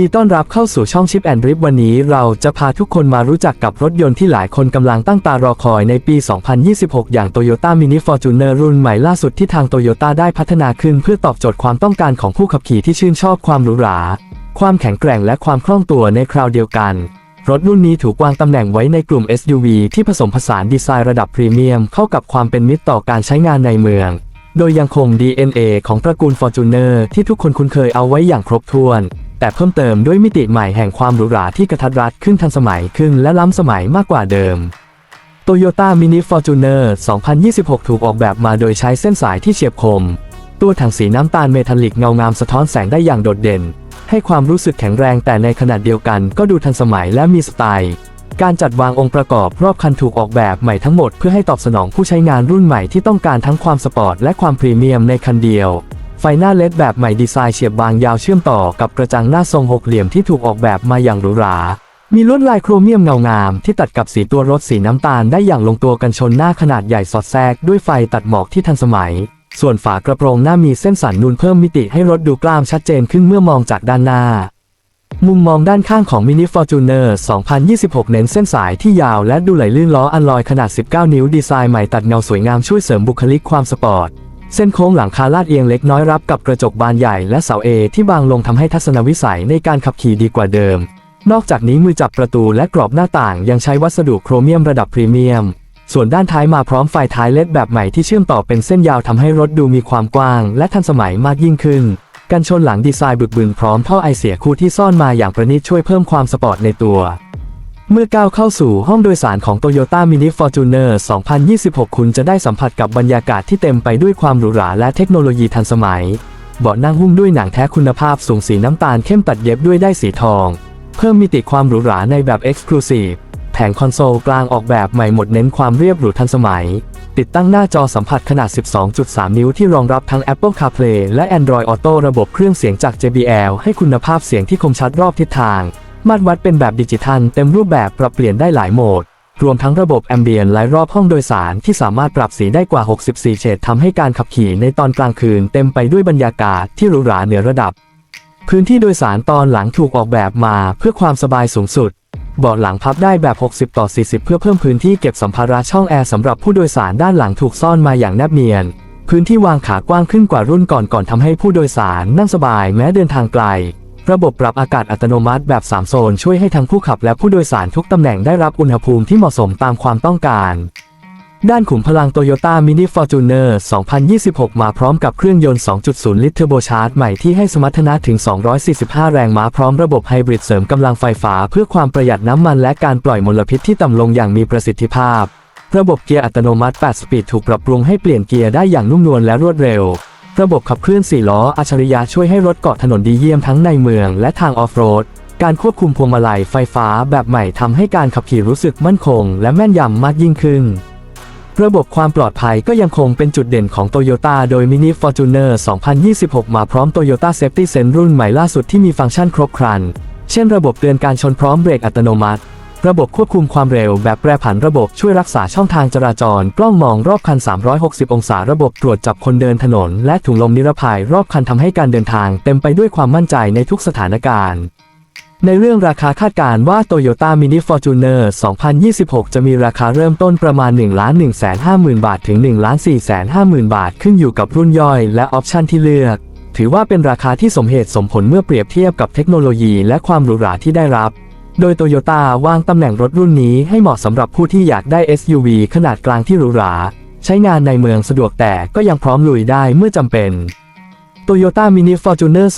ดีต้อนรับเข้าสู่ช่องชิปแอนด์ริปวันนี้เราจะพาทุกคนมารู้จักกับรถยนต์ที่หลายคนกำลังตั้งตารอคอยในปี 2026 อย่าง Toyota Mini Fortuner รุ่นใหม่ล่าสุดที่ทาง Toyota ได้พัฒนาขึ้นเพื่อตอบโจทย์ความต้องการของผู้ขับขี่ที่ชื่นชอบความหรูหรา ความแข็งแกร่งและความคล่องตัวในคราวเดียวกัน รถรุ่นนี้ถูกวางตำแหน่งไว้ในกลุ่ม SUV ที่ผสมผสานดีไซน์ระดับพรีเมียมเข้ากับความเป็นมิตรต่อการใช้งานในเมือง โดยยังคง DNA ของตระกูล Fortuner ที่ทุกคนคุ้นเคยเอาไว้อย่างครบถ้วน แต่เพิ่มเติมด้วยมิติใหม่แห่งความหรูหราที่กระทัดรัดขึ้นทันสมัยขึ้นและล้ำสมัยมากกว่าเดิม Toyota Mini Fortuner 2026 ถูกออกแบบมาโดยใช้เส้นสายที่เฉียบคม ตัวถังสีน้ำตาลเมทัลลิกเงางามสะท้อนแสงได้อย่างโดดเด่น ให้ความรู้สึกแข็งแรงแต่ในขณะเดียวกันก็ดูทันสมัยและมีสไตล์การจัดวางองค์ประกอบรอบคันถูกออกแบบใหม่ทั้งหมดเพื่อให้ตอบสนองผู้ใช้งานรุ่นใหม่ที่ต้องการทั้งความสปอร์ตและความพรีเมียมในคันเดียว ไฟหน้าเลดแบบใหม่ดีไซน์เฉียบบางยาวเชื่อมต่อกับกระจังหน้าทรงหกเหลี่ยมที่ถูกออกแบบมาอย่างหรูหรา มีลวดลายโครเมียมเงางามที่ตัดกับสีตัวรถสีน้ำตาลได้อย่างลงตัวกันชนหน้าขนาดใหญ่สอดแทรกด้วยไฟตัดหมอกที่ทันสมัย ส่วนฝากระโปรงหน้ามีเส้นสันนูนเพิ่มมิติให้รถดูกล้ามชัดเจนขึ้นเมื่อมองจากด้านหน้า มุมมองด้านข้างของ Mini Fortuner 2026 เน้นเส้นสายที่ยาวและดูไหลลื่นล้ออันลอยขนาด 19 นิ้วดีไซน์ใหม่ตัดเงาสวยงามช่วยเสริมบุคลิกความสปอร์ต เส้นโค้งหลังคาลาดเอียงเล็กน้อยรับกับกระจกบานใหญ่และเสาเอที่บางลงทำให้ทัศนวิสัยในการขับขี่ดีกว่าเดิม นอกจากนี้มือจับประตูและกรอบหน้าต่างยังใช้วัสดุโครเมียมระดับพรีเมียม ส่วนด้านท้ายมาพร้อมไฟท้ายเลดแบบใหม่ที่เชื่อมต่อเป็นเส้นยาวทำให้รถดูมีความกว้าง และทันสมัยมากยิ่งขึ้น กันชนหลังดีไซน์บึกบึนพร้อมท่อไอเสียคู่ที่ซ่อนมาอย่างประณีตช่วยเพิ่มความสปอร์ตในตัว เมื่อก้าวเข้าสู่ห้องโดยสารของ Toyota Mini Fortuner 2026 คุณจะได้สัมผัสกับบรรยากาศที่เต็มไปด้วยความหรูหราและเทคโนโลยีทันสมัย เบาะนั่งหุ้มด้วยหนังแท้คุณภาพสูงสีน้ำตาลเข้มตัดเย็บด้วยได้สีทอง เพิ่มมิติความหรูหราในแบบ Exclusive แผงคอนโซลกลางออกแบบใหม่หมดเน้นความเรียบหรูทันสมัย ติดตั้งหน้าจอสัมผัสขนาด 12.3 นิ้วที่รองรับทั้ง Apple CarPlay และ Android Auto ระบบเครื่องเสียงจาก JBL ให้คุณภาพเสียงที่คมชัดรอบทิศทาง มาตรวัดเป็นแบบดิจิทัล เต็มรูปแบบปรับเปลี่ยนได้หลายโหมด รวมทั้งระบบแอมเบียนและรอบห้องโดยสารที่สามารถปรับสีได้กว่า 64 เฉดทำให้การขับขี่ในตอนกลางคืนเต็มไปด้วยบรรยากาศที่หรูหราเหนือระดับ พื้นที่โดยสารตอนหลังถูกออกแบบมาเพื่อความสบายสูงสุดเบาะหลังพับได้แบบ 60 ต่อ 40 เพื่อเพิ่มพื้นที่เก็บสัมภาระช่องแอร์สำหรับผู้โดยสารด้านหลังถูกซ่อนมาอย่างแนบเนียน พื้นที่วางขากว้างขึ้นกว่ารุ่นก่อนก่อนทำให้ผู้โดยสารนั่งสบายแม้เดินทางไกล ระบบปรับอากาศอัตโนมัติแบบ 3 โซนช่วยให้ทั้งผู้ขับและผู้โดยสารทุกตำแหน่งได้รับอุณหภูมิที่เหมาะสมตามความต้องการ ด้านขุมพลัง Toyota Mini Fortuner 2026 มาพร้อมกับเครื่องยนต์ 2.0 ลิตรเทอร์โบชาร์จใหม่ที่ให้สมรรถนะถึง 245 แรงม้าพร้อมระบบไฮบริดเสริมกำลังไฟฟ้าเพื่อความประหยัดน้ำมันและการปล่อยมลพิษที่ต่ำลงอย่างมีประสิทธิภาพ ระบบเกียร์อัตโนมัติ 8 สปีดถูกปรับปรุงให้เปลี่ยนเกียร์ได้อย่างนุ่มนวลและรวดเร็ว ระบบขับเคลื่อน 4 ล้ออัจฉริยะช่วยให้รถเกาะถนนดีเยี่ยมทั้งในเมืองและทางออฟโรด การควบคุมพวงมาลัยไฟฟ้าแบบใหม่ทำให้การขับขี่รู้สึกมั่นคง และแม่นยำมากยิ่งขึ้น ระบบความปลอดภัยก็ยังคงเป็นจุดเด่นของ Toyota โดย Mini Fortuner 2026 มาพร้อม Toyota Safety Sense รุ่นใหม่ล่าสุดที่มีฟังก์ชันครบครัน เช่นระบบเตือนการชนพร้อมเบรกอัตโนมัติ ระบบควบคุมความเร็วแบบแปรผันระบบช่วยรักษาช่องทางจราจร กล้องมองรอบคัน 360 องศาระบบตรวจจับคนเดินถนน และถุงลมนิรภัยรอบคันทำให้การเดินทางเต็มไปด้วยความมั่นใจในทุกสถานการณ์ ในเรื่องราคาคาดการณ์ว่า Toyota Mini Fortuner 2026 จะมีราคาเริ่มต้นประมาณ 1 1 5 0 0 0 0 บาทถึง 1 4 5 0 0 0 0บาท ขึ้นอยู่กับรุ่นย่อยและออปชันที่เลือก ถือว่าเป็นราคาที่สมเหตุสมผลเมื่อเปรียบเทียบกับเทคโนโลยีและความหรูหราที่ได้รับ โดยโตโยต้าวางตำแหน่งรถรุ่นนี้ให้เหมาะสำหรับผู้ที่อยากได้ SUV ขนาดกลางที่หรูหรา ใช้งานในเมืองสะดวกแต่ก็ยังพร้อมลุยได้เมื่อจำเป็น Toyota Mini Fortuner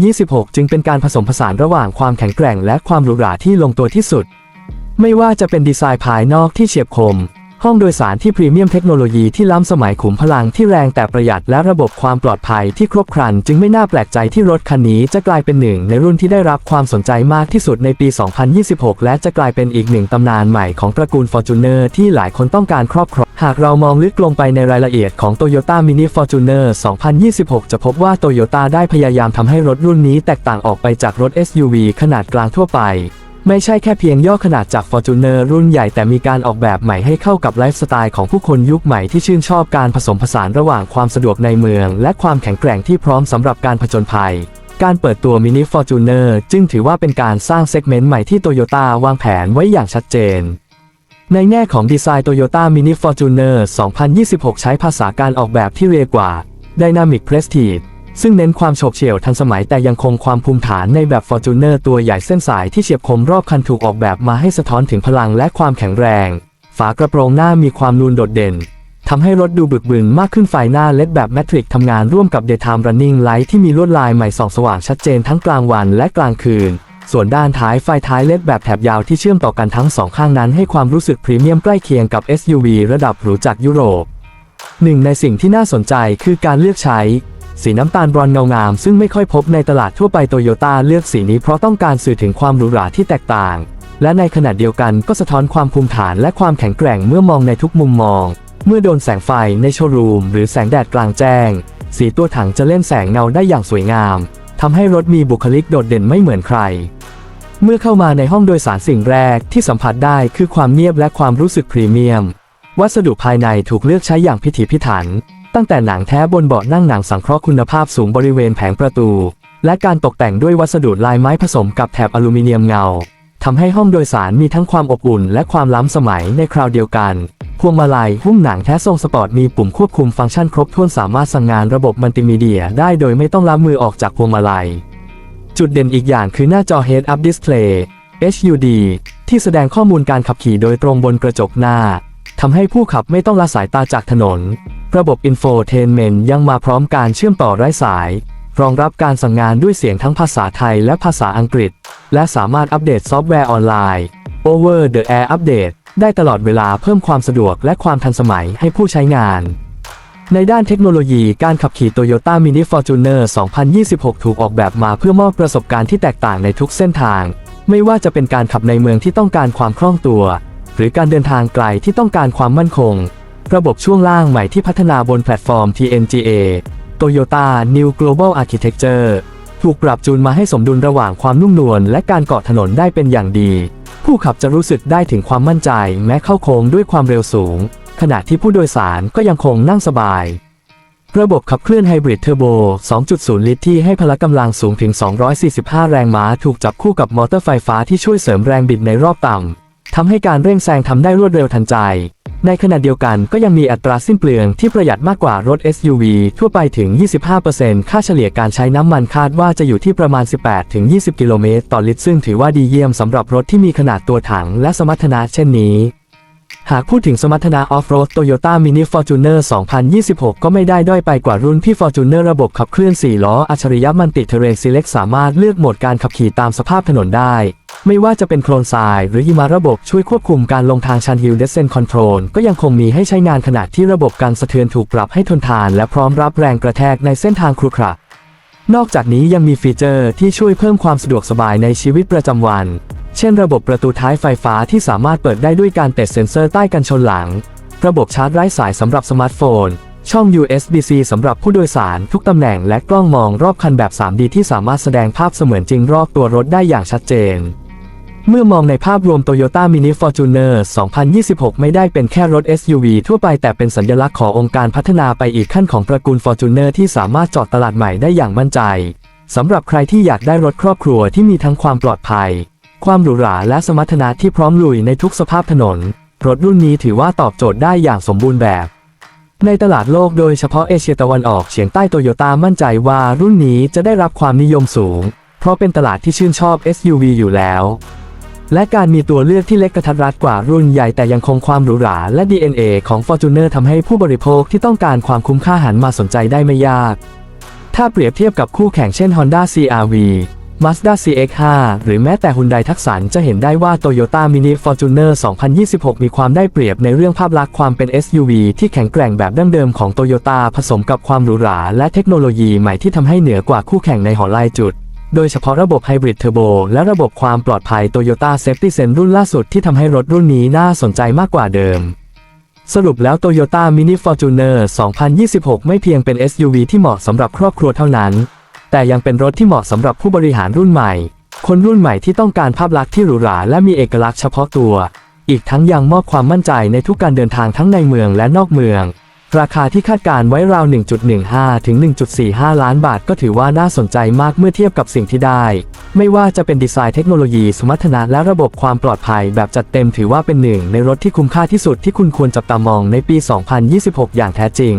2026 จึงเป็นการผสมผสานระหว่างความแข็งแกร่งและความหรูหราที่ลงตัวที่สุด ไม่ว่าจะเป็นดีไซน์ภายนอกที่เฉียบคม ห้องโดยสารที่พรีเมียมเทคโนโลยีที่ล้ำสมัยขุมพลังที่แรงแต่ประหยัดและระบบความปลอดภัยที่ครบครัน จึงไม่น่าแปลกใจที่รถคันนี้จะกลายเป็นหนึ่งในรุ่นที่ได้รับความสนใจมากที่สุดในปี 2026 และจะกลายเป็นอีกหนึ่งตำนานใหม่ของตระกูล Fortuner ที่หลายคนต้องการครอบครองหากเรามองลึกลงไปในรายละเอียดของ Toyota Mini Fortuner 2026 จะพบว่า Toyota ได้พยายามทำให้รถรุ่นนี้แตกต่างออกไปจากรถ SUV ขนาดกลางทั่วไป ไม่ใช่แค่เพียงย่อขนาดจาก Fortuner รุ่นใหญ่แต่มีการออกแบบใหม่ให้เข้ากับไลฟ์สไตล์ของผู้คนยุคใหม่ที่ชื่นชอบการผสมผสานระหว่างความสะดวกในเมือง และความแข็งแกร่งที่พร้อมสำหรับการผจญภัย การเปิดตัว Mini Fortuner จึงถือว่าเป็นการสร้างเซกเมนต์ใหม่ที่โตโยต้าวางแผนไว้อย่างชัดเจนในแง่ของดีไซน์ Toyota Mini Fortuner 2026 ใช้ภาษาการออกแบบที่เรียกว่า Dynamic Prestige ซึ่งเน้นความโฉบเฉี่ยวทันสมัยแต่ยังคงความภูมิฐานในแบบ Fortuner ตัวใหญ่เส้นสายที่เฉียบคมรอบคันถูกออกแบบมาให้สะท้อนถึงพลังและความแข็งแรง ฝากระโปรงหน้ามีความนูนโดดเด่นทำให้รถดูบึกบึนมากขึ้นไฟหน้าเลดแบบแมทริกทำงานร่วมกับ Daytime Running Light ที่มีลวดลายใหม่ส่องสว่างชัดเจนทั้งกลางวันและกลางคืน ส่วนด้านท้ายไฟท้ายเลดแบบแถบยาวที่เชื่อมต่อกันทั้งสองข้างนั้นให้ความรู้สึกพรีเมียมใกล้เคียงกับ SUV ระดับหรูจากยุโรปหนึ่งในสิ่งที่น่าสนใจคือการเลือกใช้ สีน้ำตาลบรอนเงางามซึ่งไม่ค่อยพบในตลาดทั่วไปโตโยต้าเลือกสีนี้เพราะต้องการสื่อถึงความหรูหราที่แตกต่าง และในขณะเดียวกันก็สะท้อนความภูมิฐานและความแข็งแกร่งเมื่อมองในทุกมุมมอง เมื่อโดนแสงไฟในโชว์รูม หรือแสงแดดกลางแจ้ง สีตัวถังจะเล่นแสงเงาได้อย่างสวยงามทำให้รถมีบุคลิกโดดเด่นไม่เหมือนใคร เมื่อเข้ามาในห้องโดยสารสิ่งแรกที่สัมผัสได้คือความเงียบและความรู้สึกพรีเมียม วัสดุภายในถูกเลือกใช้อย่างพิถีพิถัน ตั้งแต่หนังแท้บนเบาะนั่งหนังสังเคราะห์คุณภาพสูงบริเวณแผงประตู และการตกแต่งด้วยวัสดุลายไม้ผสมกับแถบอลูมิเนียมเงาทำให้ห้องโดยสารมีทั้งความอบอุ่นและความล้ำสมัยในคราวเดียวกันพวงมาลัยหุ้มหนังแท้ทรงสปอร์ตมีปุ่มควบคุมฟังก์ชันครบถ้วนสามารถสั่งงานระบบมัลติมีเดียได้โดยไม่ต้องล้ำมือออกจากพวงมาลัย จุดเด่นอีกอย่างคือหน้าจอ Head Up Display HUD ที่แสดงข้อมูลการขับขี่โดยตรงบนกระจกหน้าทำให้ผู้ขับไม่ต้องละสายตาจากถนน ระบบ Infotainment ยังมาพร้อมการเชื่อมต่อไร้สาย รองรับการสั่งงานด้วยเสียงทั้งภาษาไทยและภาษาอังกฤษ และสามารถอัปเดตซอฟต์แวร์ออนไลน์ Over the Air Update ได้ตลอดเวลาเพิ่มความสะดวกและความทันสมัยให้ผู้ใช้งาน ในด้านเทคโนโลยีการขับขี่ Toyota Mini Fortuner 2026 ถูกออกแบบมาเพื่อมอบประสบการณ์ที่แตกต่างในทุกเส้นทาง ไม่ว่าจะเป็นการขับในเมืองที่ต้องการความคล่องตัว หรือการเดินทางไกลที่ต้องการความมั่นคง ระบบช่วงล่างใหม่ที่พัฒนาบนแพลตฟอร์ม TNGA Toyota New Global Architecture ถูกปรับจูนมาให้สมดุลระหว่างความนุ่มนวลและการเกาะถนนได้เป็นอย่างดี ผู้ขับจะรู้สึกได้ถึงความมั่นใจแม้เข้าโค้งด้วยความเร็วสูง ขณะที่ผู้โดยสารก็ยังคงนั่งสบาย ระบบขับเคลื่อนไฮบริดเทอร์โบ 2.0 ลิตรที่ให้พละกำลังสูงถึง 245 แรงม้าถูกจับคู่กับมอเตอร์ไฟฟ้าที่ช่วยเสริมแรงบิดในรอบต่ำทำให้การเร่งแซงทำได้รวดเร็วทันใจ ในขณะเดียวกันก็ยังมีอัตราสิ้นเปลืองที่ประหยัดมากกว่ารถ SUV ทั่วไปถึง 25%ค่าเฉลี่ยการใช้น้ำมันคาดว่าจะอยู่ที่ประมาณ 18-20 กิโลเมตรต่อลิตรซึ่งถือว่าดีเยี่ยมสำหรับรถที่มีขนาดตัวถังและสมรรถนะเช่นนี้ หากพูดถึงสมรรถนะออฟโรด Toyota Mini Fortuner 2026 ก็ไม่ได้ด้อยไปกว่ารุ่นพี่ Fortuner ระบบขับเคลื่อน 4 ล้อ อัจฉริยะมันติเทเรน Select สามารถเลือกโหมดการขับขี่ตามสภาพถนนได้ ไม่ว่าจะเป็นโคลนทราย หรือยิมาระบบช่วยควบคุมการลงทางชัน Hill Descent Control ก็ยังคงมีให้ใช้งานขณะที่ระบบการสะเทือนถูกปรับให้ทนทาน และพร้อมรับแรงกระแทกในเส้นทางครุขระนอกจากนี้ยังมีฟีเจอร์ที่ช่วยเพิ่มความสะดวกสบายในชีวิตประจำวัน เช่นระบบประตูท้ายไฟฟ้าที่สามารถเปิดได้ด้วยการเติดเซ็นเซอร์ใต้กันชนหลัง ระบบชาร์จไร้สายสำหรับสมาร์ทโฟน ช่อง USB-C สำหรับผู้โดยสารทุกตำแหน่งและกล้องมองรอบคันแบบ 3D ที่สามารถแสดงภาพเสมือนจริงรอบตัวรถได้อย่างชัดเจน เมื่อมองในภาพรวม Toyota Mini Fortuner 2026 ไม่ได้เป็นแค่รถ SUV ทั่วไปแต่เป็นสัญลักษณ์ขององค์การพัฒนาไปอีกขั้นของตระกูล Fortuner ที่สามารถจอดตลาดใหม่ได้อย่างมั่นใจสำหรับใครที่อยากได้รถครอบครัวที่มีทั้งความปลอดภัย ความหรูหราและสมรรถนะที่พร้อมลุยในทุกสภาพถนน รถรุ่นนี้ถือว่าตอบโจทย์ได้อย่างสมบูรณ์แบบ ในตลาดโลกโดยเฉพาะเอเชียตะวันออกเฉียงใต้โตโยต้ามั่นใจว่ารุ่นนี้จะได้รับความนิยมสูง เพราะเป็นตลาดที่ชื่นชอบ SUV อยู่แล้ว และการมีตัวเลือกที่เล็กกระทัดรัดกว่ารุ่นใหญ่แต่ยังคงความหรูหราและ DNA ของ Fortuner ทำให้ผู้บริโภคที่ต้องการความคุ้มค่าหันมาสนใจได้ไม่ยาก ถ้าเปรียบเทียบกับคู่แข่งเช่น Honda CR-V Mazda CX-5 หรือแม้แต่ Hyundai Tucson จะเห็นได้ว่า Toyota Mini Fortuner 2026 มีความได้เปรียบในเรื่องภาพลักษณ์ความเป็น SUV ที่แข็งแกร่งแบบดั้งเดิมของ Toyota ผสมกับความหรูหราและเทคโนโลยีใหม่ที่ทำให้เหนือกว่าคู่แข่งในหอไลายจุดโดยเฉพาะระบบไฮบริดเทอร์โบและระบบความปลอดภัย Toyota Safety Sense รุ่นล่าสุดที่ทำให้รถรุ่นนี้น่าสนใจมากกว่าเดิม สรุปแล้ว Toyota Mini Fortuner 2026 ไม่เพียงเป็น SUV ที่เหมาะสำหรับครอบครัวเท่านั้น แต่ยังเป็นรถที่เหมาะสำหรับผู้บริหารรุ่นใหม่ คนรุ่นใหม่ที่ต้องการภาพลักษณ์ที่หรูหราและมีเอกลักษณ์เฉพาะตัว อีกทั้งยังมอบความมั่นใจในทุกการเดินทางทั้งในเมืองและนอกเมือง ราคาที่คาดการไว้ราว 1.15 ถึง 1.45 ล้านบาทก็ถือว่าน่าสนใจมากเมื่อเทียบกับสิ่งที่ได้ ไม่ว่าจะเป็นดีไซน์เทคโนโลยีสมรรถนะและระบบความปลอดภัยแบบจัดเต็มถือว่าเป็นหนึ่งในรถที่คุ้มค่าที่สุดที่คุณควรจับตามองในปี 2026 อย่างแท้จริง